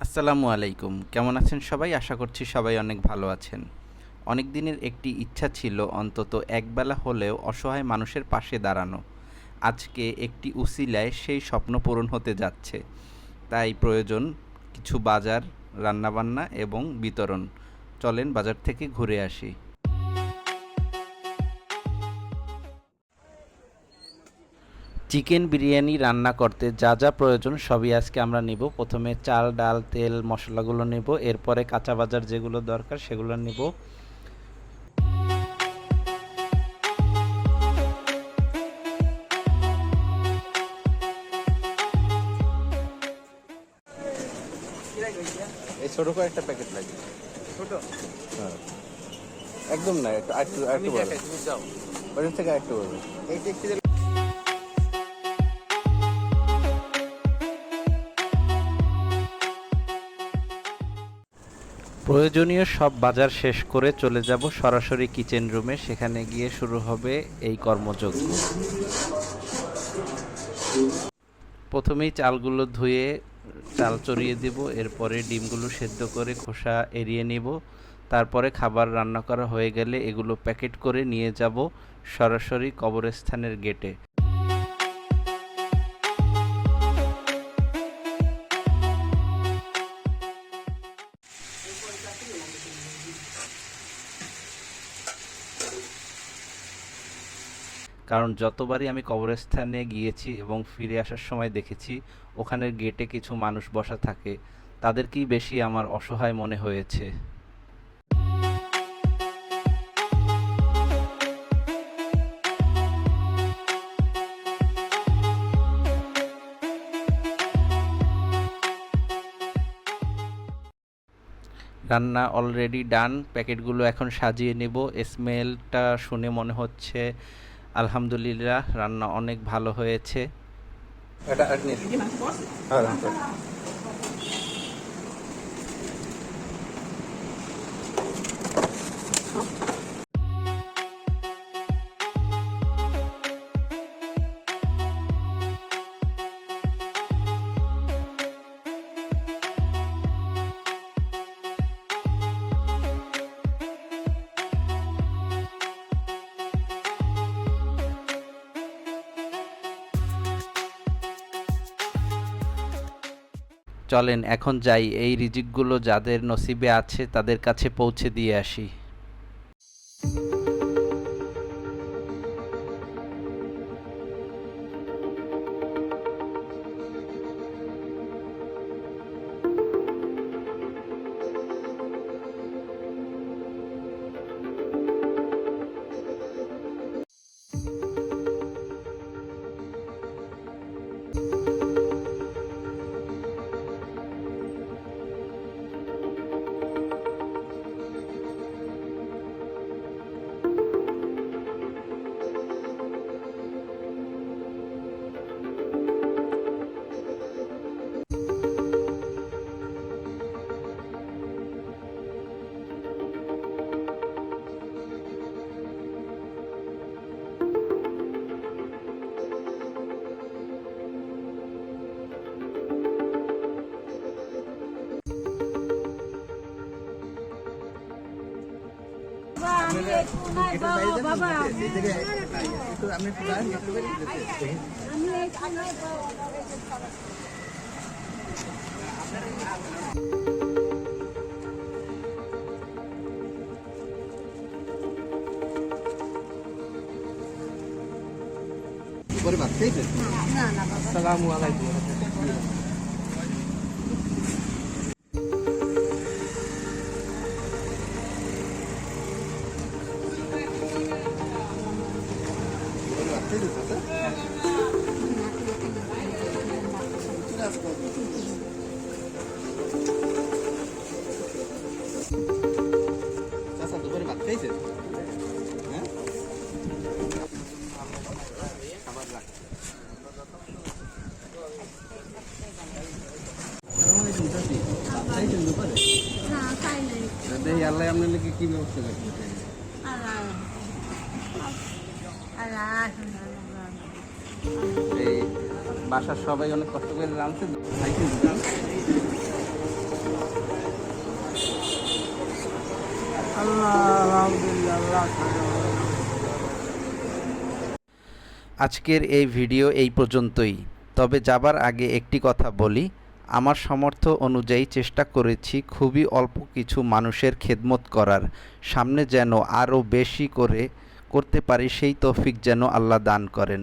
আসসালামু আলাইকুম। কেমন আছেন সবাই? আশা করছি সবাই অনেক ভালো আছেন। অনেক দিনের একটি ইচ্ছা ছিল অন্তত একবেলা হলেও অসহায় মানুষের পাশে দাঁড়ানো। আজকে একটি উসিলায় সেই স্বপ্ন পূরণ হতে যাচ্ছে। তাই প্রয়োজন কিছু বাজার, রান্নাবান্না এবং বিতরণ। চলেন বাজার থেকে ঘুরে আসি। চিকেন বিরিয়ানি রান্না করতে যা যা প্রয়োজন সবই আজকে আমরা নিব। প্রথমে চাল ডাল তেল মশলাগুলো নেব। এরপরে কাঁচা বাজার যেগুলো দরকার সেগুলো নেব। এই ছোট করে একটা প্যাকেট লাগবে। ছোট? হ্যাঁ। একদম না একটু যাও ওইখান থেকে এই প্রয়োজনীয় সব বাজার শেষ করে চলে যাব সরাসরি কিচেন রুমে। সেখানে গিয়ে শুরু হবে এই কর্মযজ্ঞ। প্রথমেই চালগুলো ধুয়ে চাল চড়িয়ে দেব, এরপরে ডিমগুলো সেদ্ধ করে খোসা এড়িয়ে নিব। তারপরে খাবার রান্না করা হয়ে গেলে এগুলো প্যাকেট করে নিয়ে যাব সরাসরি কবরস্থানের গেটে। কারণ যতবারই আমি কবরস্থানে গিয়েছি এবং ফিরে আসার সময় দেখেছি, ওখানের গেটে কিছু মানুষ বসা থাকে, তাদেরকেই বেশি আমার অসহায় মনে হয়েছে। রান্না অলরেডি ডান প্যাকেটগুলো এখন সাজিয়ে নেব। স্মেলটা শুনে মনে হচ্ছে আলহামদুলিল্লাহ রান্না অনেক ভালো হয়েছে। এটা চলেন এখন যাই এই রিজিকগুলো যাদের নসিবে আছে তাদের কাছে পৌঁছে দিয়ে আসি। না না বাবা। আসসালামু আলাইকুম। চাচা দুপুরে ভাত খাইছেন হ্যাঁ খাবার রাখ দুপুরে না তাই নাই আল্লাহ আপনার কি ব্যবস্থা করছে এই বাসার সবাই অনেক কষ্ট করে রাঁধছে আজকের এই ভিডিও এই পর্যন্তই। তবে যাবার আগে একটি কথা বলি, আমার সমর্থ অনুযায়ী চেষ্টা করেছি খুবই অল্প কিছু মানুষের খেদমত করার। সামনে যেন আরও বেশি করে করতে পারি, সেই তৌফিক যেন আল্লাহ দান করেন।